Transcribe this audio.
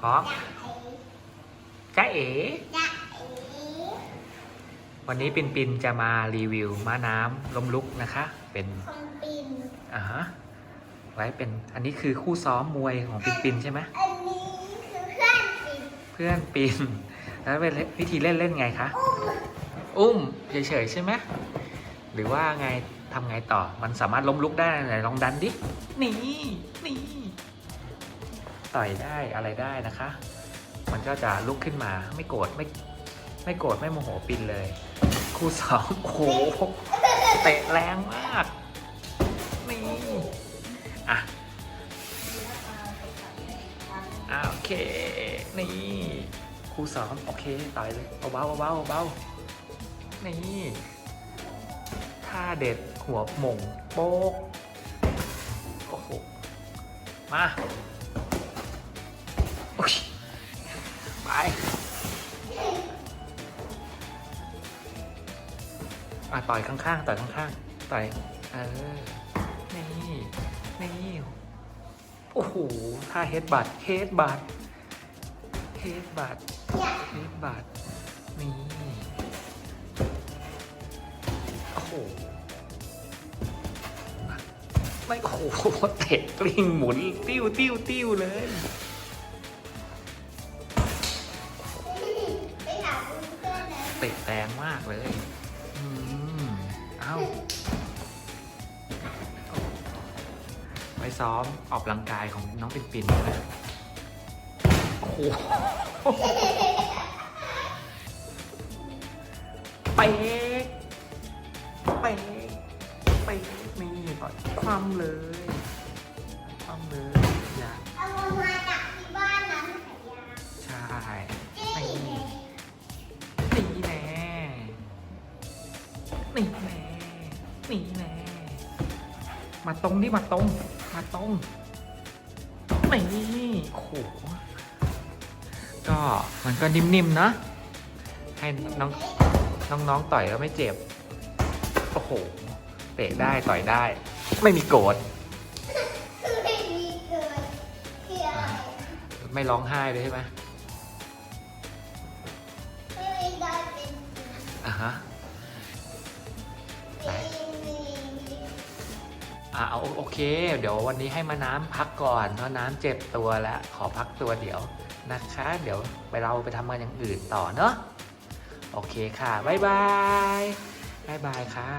พร้อมจ้าเอ๋จะเอ๋วันนี้ปินปินจะมารีวิวม้าน้ำล้มลุกนะคะ เป็นคนปินอ่าฮะไว้เป็นอันนี้คือคู่ซ้อมมวยของปินปินใช่ไหมอันนี้คือเพื่อนปินเพื่อนปินแล้วเป็นวิธีเล่นเล่นไงคะอุ้มอุ้มเฉยๆใช่ไหมหรือว่าไงทำไงต่อมันสามารถล้มลุกได้ไหนลองดันดินี่นี่ ต่อยได้อะไรได้นะคะ มันก็จะลุกขึ้นมาไม่โกรธไม่ไม่โกรธไม่โมโหปินเลย คู่สองโอ้โหเตะแรงมากนี่อะอะโอเคนี่ครูสอนโอเคต่อยเลยเบาเบาเบานี่ท่าเด็ดหัวหม่งโป๊กโอ้โหมา อะต่อยข้างๆต่อยข้างๆต่อยเออนี่นี่โอ้โหท่าเฮดบัตเฮดบัตเฮดบัตเฮดบัตนี่โอ้โหไม่โอ้โหเตะกลิ้งหมุน ติ้วติ้วติ้วเลยเตะแรงมากเลย อืมเอ้าไว้ซ้อมออกกำลังกายของน้องปิ่นปินนะโอ้โหเป๊กเป๊กเป๊กนี่ต่อยคว่ำเลยคว่ำเลย อย่าเอามา นี่แน่นี่แน่มาตรงนี่มาตรง มาตรงนี่โอ้โหก็มันก็นิ่มๆนะ ให้น้องน้องๆต่อยก็ไม่เจ็บ โอ้โห เตะได้ต่อยได้ ไม่มีโกรธคือไม่มีเกินคืออะไรไม่ร้องไห้เลยใช่ไหมไม่มีได้เป็นอะฮะ อ่าเอาโอเค เดี๋ยววันนี้ให้มาน้ำพักก่อนเพราะน้ำเจ็บตัวแล้วขอพักตัวเดี๋ยวนะคะ เดี๋ยวไปเราไปทำงานอย่างอื่นต่อเนาะโอเคค่ะบ๊ายบายบ๊ายบายค่ะ